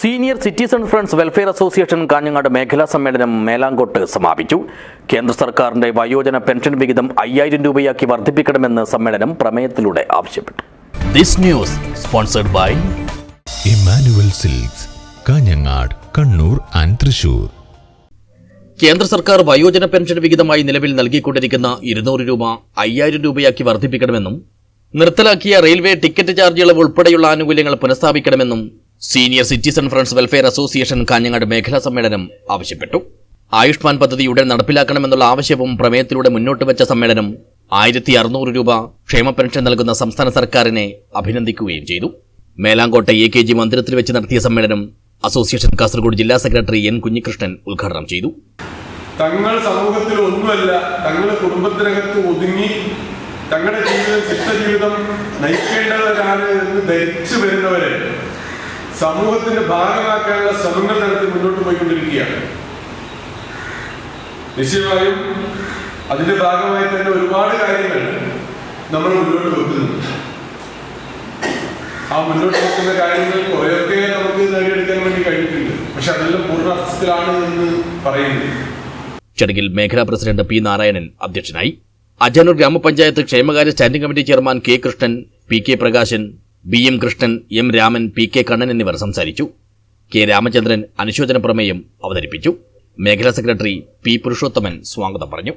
Senior citizen friends welfare association Kanhangad മേഖലാ സമ്മേളനം മേലാങ്കോട്ട് സമാപിച്ചു. കേന്ദ്ര സർക്കാരിന്റെ വയോജന പെൻഷൻ വിഹിതം അയ്യായിരം രൂപയാക്കി വർദ്ധിപ്പിക്കണമെന്ന് സമ്മേളനം പ്രമേയത്തിലൂടെ ആവശ്യപ്പെട്ടു. This news sponsored by Immanuel silks Kanhangad Kannur and Thrissur. കേന്ദ്ര സർക്കാർ വയോജന പെൻഷൻ വിഹിതമായി നിലവിൽ നൽകിക്കൊണ്ടിരിക്കുന്ന ഇരുന്നൂറ് രൂപ അയ്യായിരം രൂപയാക്കി വർദ്ധിപ്പിക്കണമെന്നും നിർത്തലാക്കിയ റെയിൽവേ ടിക്കറ്റ് ചാർജ് ഇളവ് ഉൾപ്പെടെയുള്ള ആനുകൂല്യങ്ങൾ പുനഃസ്ഥാപിക്കണമെന്നും senior citizen friends welfare association Kanhangad മേഖലാ സമ്മേളനം ആവശ്യപ്പെട്ടു. ആയുഷ്മാൻ പദ്ധതി ഉടൻ നടപ്പിലാക്കണമെന്നുള്ള ആവശ്യവും പ്രമേയത്തിലൂടെ മുന്നോട്ട് വെച്ച സമ്മേളനം ആയിരത്തി അറുന്നൂറ് രൂപ ക്ഷേമ പെൻഷൻ നൽകുന്ന സംസ്ഥാന സർക്കാരിനെ അഭിനന്ദിക്കുകയും ചെയ്തു. മേലാങ്കോട്ടെ എ കെ ജി മന്ദിരത്തിൽ വെച്ച് നടത്തിയ സമ്മേളനം അസോസിയേഷൻ കാസർഗോഡ് ജില്ലാ സെക്രട്ടറി എൻ കുഞ്ഞികൃഷ്ണൻ ഉദ്ഘാടനം ചെയ്തു. തങ്ങൾ സമൂഹത്തിൽ ഒന്നുമല്ല തങ്ങളുടെ കുടുംബത്തിനകത്ത് ഒതുങ്ങി തങ്ങളുടെ ജീവിതം ശിഷ്ടജീവിതം നയിക്കേണ്ടവരാണ് എന്ന് ധരിച്ചു വരുന്നവരെ സമൂഹത്തിന്റെ ഭാഗമാക്കാനുള്ള ശ്രമങ്ങൾ നടത്തി മുന്നോട്ട് പോയിക്കൊണ്ടിരിക്കുകയാണ്. നിശ്ചയമായും അതിന്റെ ഭാഗമായി തന്നെ ഒരുപാട് കാര്യങ്ങൾ നമ്മൾ മുന്നോട്ട് വെക്കുന്നു ആ മുന്നോട്ട് വെക്കുന്ന കാര്യങ്ങൾ കുറെയൊക്കെ നമുക്ക് നേടിയെടുക്കാൻ വേണ്ടി കഴിഞ്ഞിട്ടുണ്ട്. പക്ഷെ അതെല്ലാം പൂർണാർത്ഥത്തിലാണ് എന്ന് പറയുന്നു ചടങ്ങിൽ മേഖലാ പ്രസിഡന്റ് പി നാരായണൻ അധ്യക്ഷനായി. അജാനൂർ ഗ്രാമപഞ്ചായത്ത് ക്ഷേമകാര്യ standing committee chairman K Krishnan P K Prakashan B M Krishnan M Raman P K Kannan എന്നിവർ സംസാരിച്ചു. കെ രാമചന്ദ്രൻ അനുശോചന പ്രമേയം അവതരിപ്പിച്ചു. മേഖലാ സെക്രട്ടറി പി പുരുഷോത്തമൻ സ്വാഗതം പറഞ്ഞു.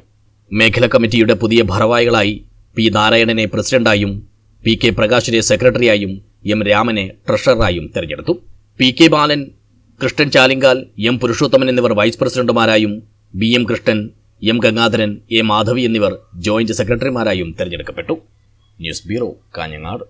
മേഖലാ കമ്മിറ്റിയുടെ പുതിയ ഭാരവാഹികളായി പി നാരായണനെ പ്രസിഡന്റായും പി കെ പ്രകാശിനെ സെക്രട്ടറിയായും എം രാമനെ ട്രഷററായും തെരഞ്ഞെടുത്തു. P K Balan Krishnan Chalingal M Purushothaman എന്നിവർ vice പ്രസിഡന്റുമാരായും B M Krishnan M Gangadharan A Madhavi എന്നിവർ ജോയിന്റ് സെക്രട്ടറിമാരായും തെരഞ്ഞെടുക്കപ്പെട്ടു. News bureau Kanhangad.